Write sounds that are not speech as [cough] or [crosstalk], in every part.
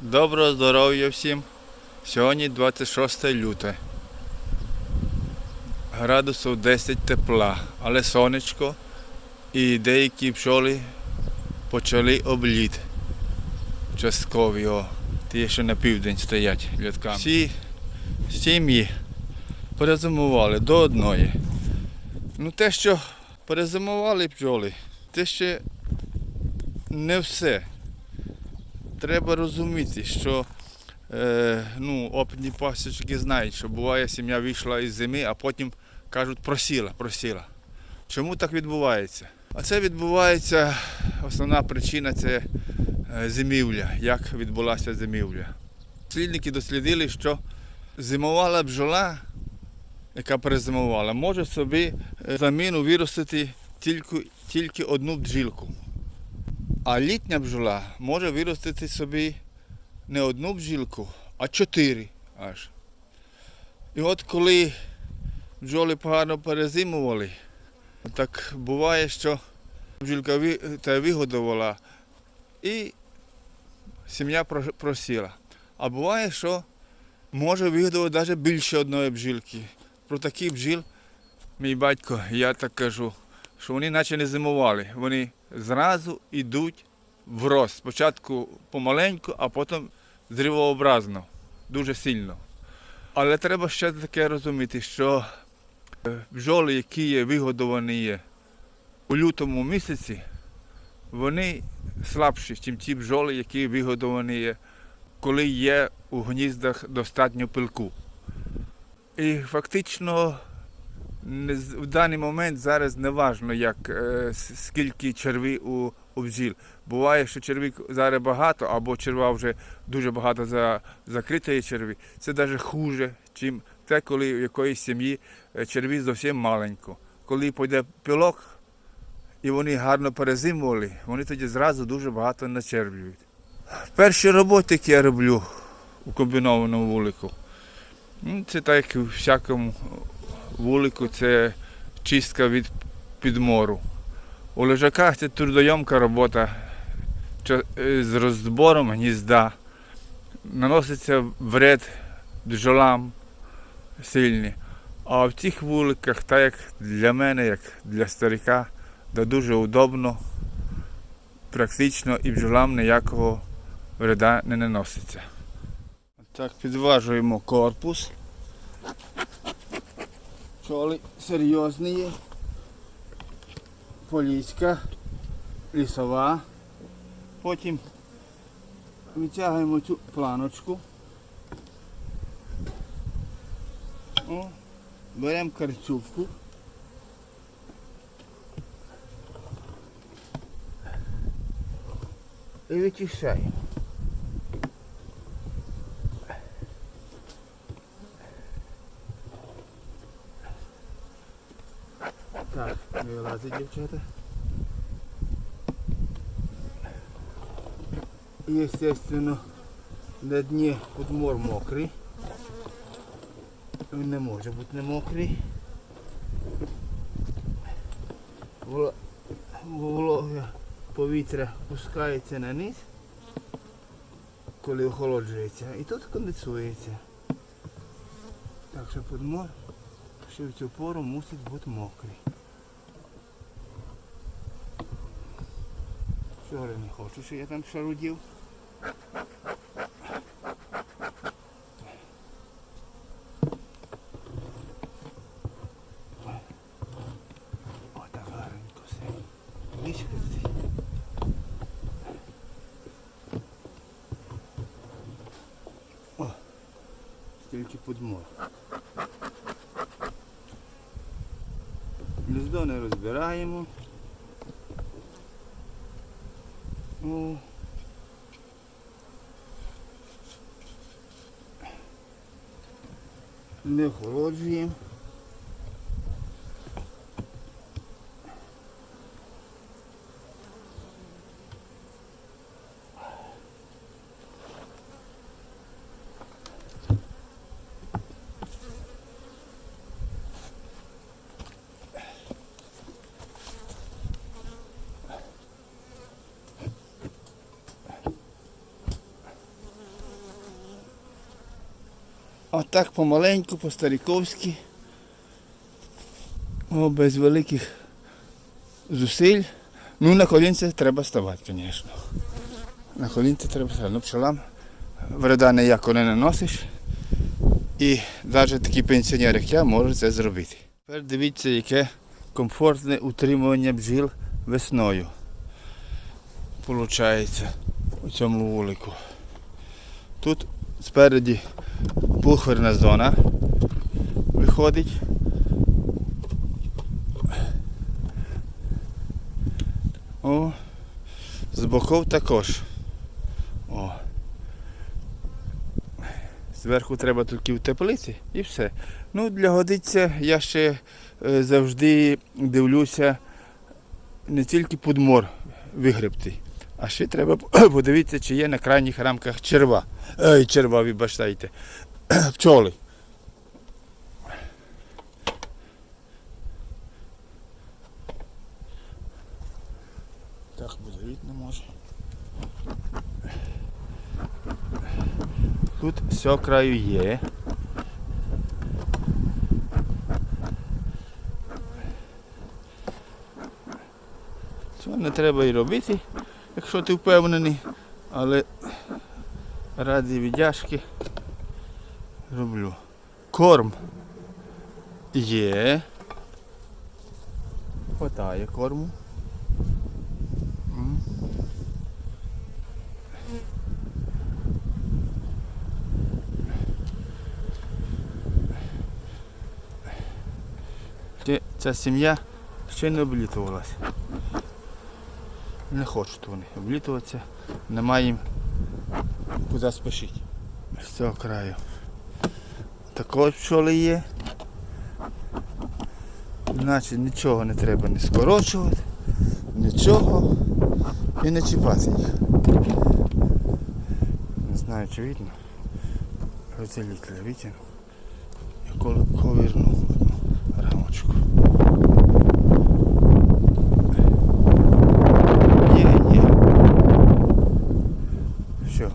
Доброго здоров'я всім. Сьогодні 26 люте. Градусів 10 тепла, але сонечко і деякі пчоли почали обліт. Часткові, о, ті, що на південь стоять літками. Всі сім'ї перезимували до одної. Ну те, що перезимували пчоли, це ще не все треба розуміти, що е, ну, опитні пасічки знають, що буває, сім'я вийшла із зими, а потім кажуть, просіла, просіла. Чому так відбувається? А це відбувається, основна причина це е, зимівля, як відбулася зимівля. Дослідники дослідили, що зимувала бджола, яка перезимувала, може собі е, заміну виростити тільки, тільки одну бджілку. А літня бджола може виростити собі не одну бджілку, а чотири аж. І от коли бджоли погано перезимували, так буває, що бджілка та вигодувала і сім'я просіла. А буває, що може вигодувати навіть більше одної бджілки. Про таких бджіл мій батько, я так кажу, що вони наче не зимували. Вони зразу йдуть в рост. Спочатку помаленьку, а потім зривообразно, дуже сильно. Але треба ще таке розуміти, що е, бджоли, які є вигодовані у лютому місяці, вони слабші, ніж ті бджоли, які вигодовані коли є у гніздах достатньо пилку. І фактично в даний момент зараз не важно, як, е, скільки черві у, у бджіл. Буває, що черві зараз багато, або черва вже дуже багато за, закритої черві. Це навіть хуже, чим те, коли в якоїсь сім'ї е, черві зовсім маленько. Коли пойде пилок, і вони гарно перезимували, вони тоді зразу дуже багато начервлюють. Перші роботи, які я роблю у комбінованому вулику, ну, це так, як у всякому вулику це чистка від підмору. У лежаках це трудойомка робота е, з розбором гнізда. Наноситься вред бджолам сильний. А в цих вуликах, так як для мене, як для старика, да дуже удобно, практично і бджолам ніякого вреда не наноситься. Так, підважуємо корпус. Пчоли серйозні є. Поліська, лісова. Потім витягуємо цю планочку. О, беремо карцюбку. І вичищаємо. Так, вилазить дівчата. Естественно, на дні подмор мокрий. Він не може бути не мокрий. Вологе повітря пускається на низ, коли охолоджується, і тут конденсується. Так що подмор ще в цю пору мусить бути мокрий. Вчора не хочу, що я там шарудів. О, стільки подмор. Гніздо не розбираємо. О. Не охолоджуємо. Отак помаленьку, по-старіковськи. Без великих зусиль. Ну, на колінці треба ставати, звісно. На колінці треба ставати. Ну, пчелам вреда ніякого не наносиш. І навіть такі пенсіонери, як я, можуть це зробити. Тепер дивіться, яке комфортне утримування бджіл весною. Получається у цьому вулику. Тут спереді пухверна зона виходить. О, з боков також. О. Зверху треба тільки утеплити і все. Ну, для годиться я ще е, завжди дивлюся не тільки подмор вигребти, а ще треба [clears throat] подивитися, чи є на крайніх рамках черва. Ей, черва, вибачайте. [clears throat] Пчоли. Так буде видно може. Тут все краю є. Цього не треба і робити, якщо ти впевнений, але ради віддяжки роблю. Корм є. Хватає корму. Ця сім'я ще не облітувалася. Не хочуть вони облітуватися, немає їм куди спішити. З цього краю. Також пчоли є. Значить нічого не треба не скорочувати, нічого і не чіпати їх. Не знаю чи видно. Розділителя витягну і коли поверну одну рамочку. Є, є. Все.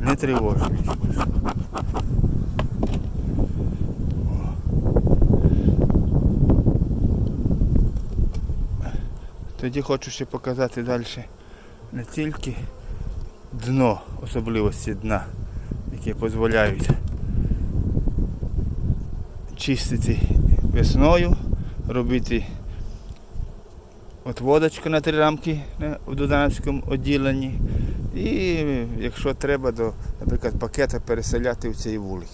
Не тривожно. Тоді хочу ще показати далі не тільки дно, особливості дна, які дозволяють чистити весною, робити отводочку на три рамки в Додановському відділенні. І якщо треба, до, наприклад, пакета переселяти в цей вулик.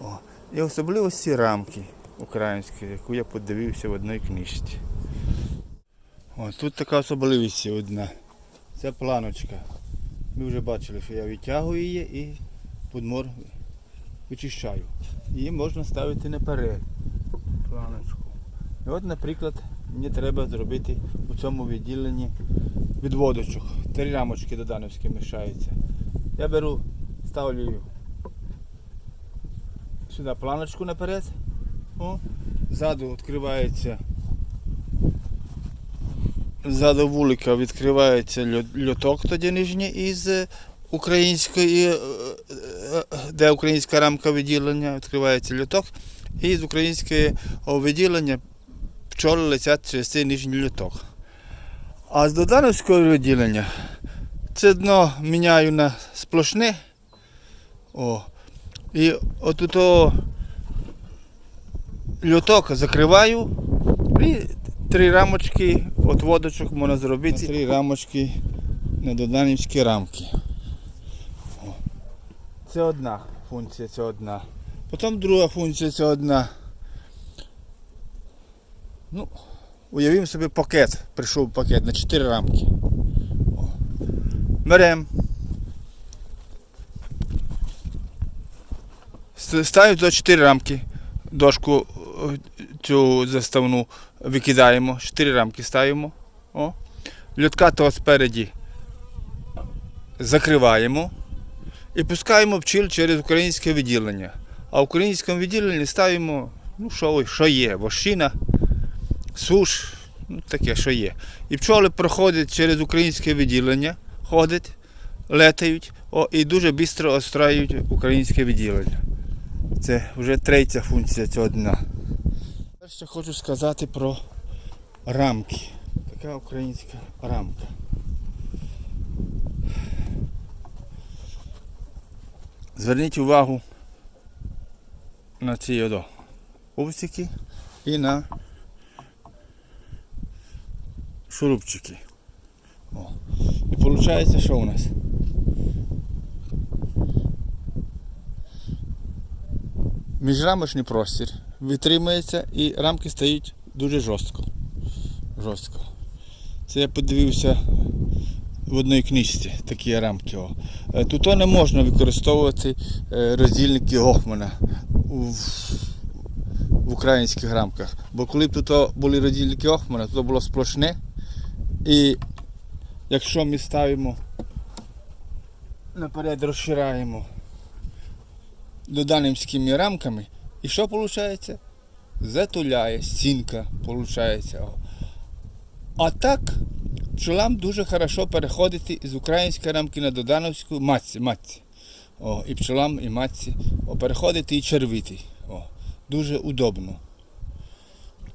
О. І особливості рамки української, яку я подивився в одній книжці. О, тут така особливість одна. Це планочка. Ми вже бачили, що я відтягую її і подмор вичищаю. Її можна ставити наперед. Планочку. І от, наприклад, мені треба зробити у цьому відділенні відводочок. Три рамочки додановські мішаються. Я беру, ставлю сюди планочку наперед. О, ззаду відкривається Ззаду вулика відкривається льоток тоді нижній із е, української, е, е, де українська рамка відділення, відкривається льоток, і з українського відділення пчоли летять через цей нижній льоток. А з додановського відділення це дно міняю на сплошне. О, і отут о льоток закриваю і три рамочки от водочок можна зробити. Три рамочки на доданівські рамки. О. Це одна функція, це одна. Потім друга функція це одна. Ну, уявімо собі пакет. Прийшов пакет на 4 рамки. Беремо. Ставимо до 4 рамки. Дошку е, цю заставну викидаємо, 4 рамки ставимо. О. Льотка того спереді закриваємо і пускаємо пчіл через українське відділення. А в українському відділенні ставимо, ну що, що є, вощина, суш, ну таке, що є. І пчоли проходять через українське відділення, ходять, летають, О, і дуже швидко остраюють українське відділення. Це вже третя функція цього дня. Перше хочу сказати про рамки. Така українська рамка. Зверніть увагу на ці увсики і на шурупчики. О. І виходить, що у нас? Міжрамочний простір витримується і рамки стають дуже жорстко. жорстко. Це я подивився в одній книжці такі рамки. Е, Тут не можна використовувати е, роздільники Гохмана у, в українських рамках. Бо коли б тут були роздільники Гохмана, то було сплошне. І якщо ми ставимо наперед розшираємо доданівськими рамками, і що виходить? Затуляє, стінка виходить. А так пчелам дуже хорошо переходити з української рамки на додановську матці. матці. О, і пчелам, і матці. О, переходити і червити. О, дуже удобно.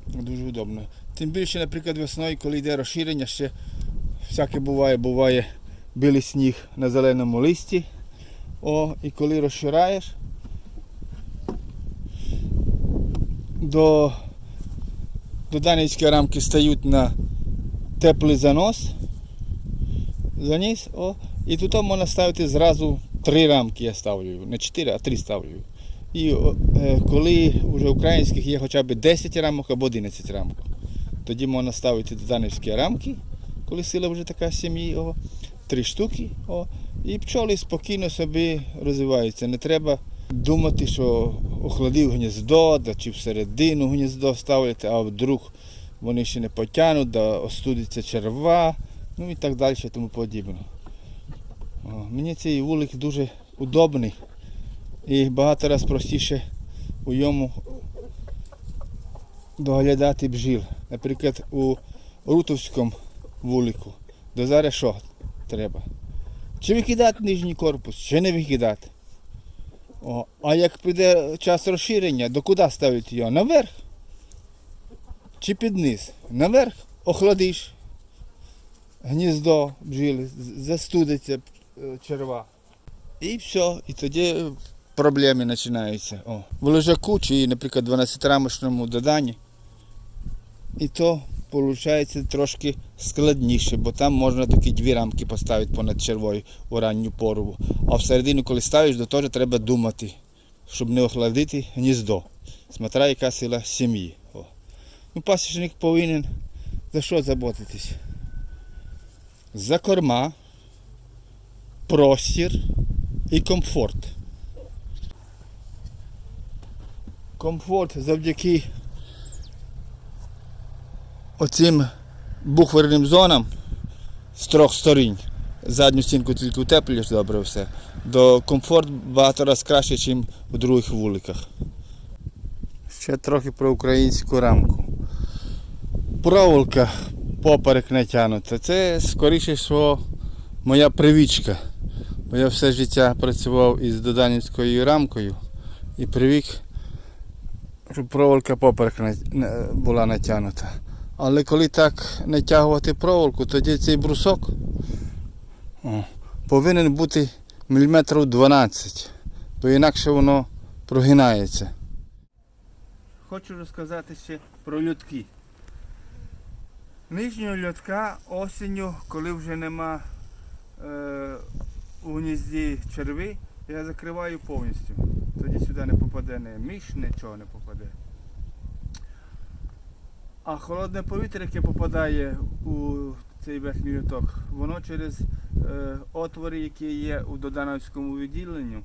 Дуже удобно. Тим більше, наприклад, весною, коли йде розширення, ще всяке буває, буває білий сніг на зеленому листі. О, і коли розшираєш, до, до данівської рамки стають на теплий занос, заніс, о, і тут можна ставити зразу три рамки я ставлю, не чотири, а три ставлю. І е, коли вже українських є хоча б 10 рамок або 11 рамок, тоді можна ставити доданівські рамки, коли сила вже така сім'ї, о, три штуки, о, і пчоли спокійно собі розвиваються. Не треба думати, що охладив гніздо, да, чи всередину гніздо ставити, а вдруг вони ще не потягнуть, да остудиться черва, ну і так далі, тому подібне. О, Мені цей вулик дуже удобний і багато раз простіше у йому доглядати бджіл. Наприклад, у Рутовському вулику. До зараз що треба? Чи викидати нижній корпус, чи не викидати. О, а як піде час розширення, до куди ставити його? Наверх? Чи під низ? Наверх охладиш гніздо бджіли, з- застудиться е, черва. І все, і тоді проблеми починаються. О. В лежаку чи, наприклад, 12-рамочному доданні. І то виходить трошки складніше, бо там можна такі дві рамки поставити понад червою у ранню пору. А всередину, коли ставиш, до того треба думати, щоб не охладити гніздо. Смотря яка сила сім'ї. Ну, пасічник повинен за що заботитись? За корма, простір і комфорт. Комфорт завдяки оцим буферним зонам з трьох сторін. Задню стінку тільки утеплюєш добре все. До комфорт багато разів краще, ніж у других вуликах. Ще трохи про українську рамку. Проволока поперек натягнута. Це скоріше що моя привичка. Бо я все життя працював із доданівською рамкою і привик, щоб проволока поперек була натягнута. Але коли так натягувати проволоку, тоді цей брусок о, повинен бути міліметрів 12, бо інакше воно прогинається. Хочу розказати ще про льотки. Нижнього льотка осінню, коли вже нема е, у гнізді черви, я закриваю повністю. Тоді сюди не попаде не миш, нічого не попаде. А холодне повітря, яке попадає у цей верхній люток, воно через е, отвори, які є у Додановському відділенню,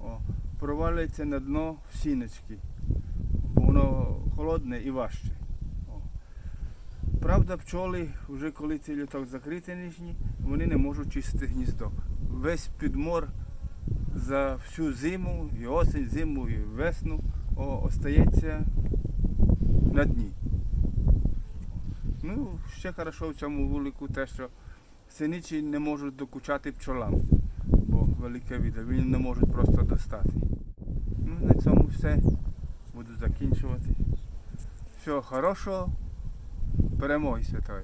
о, провалюється на дно в сіночки. Воно холодне і важче. О. Правда, пчоли, вже коли цей люток закритий нижній, вони не можуть чистити гніздо. Весь підмор за всю зиму, і осінь, зиму, і весну о, остається на дні. Ну, ще хорошо в цьому вулику те, що синичі не можуть докучати пчолам, бо велике відео. Вони не можуть просто достати. Ну, на цьому все. Буду закінчувати. Всього хорошого. Перемоги святої.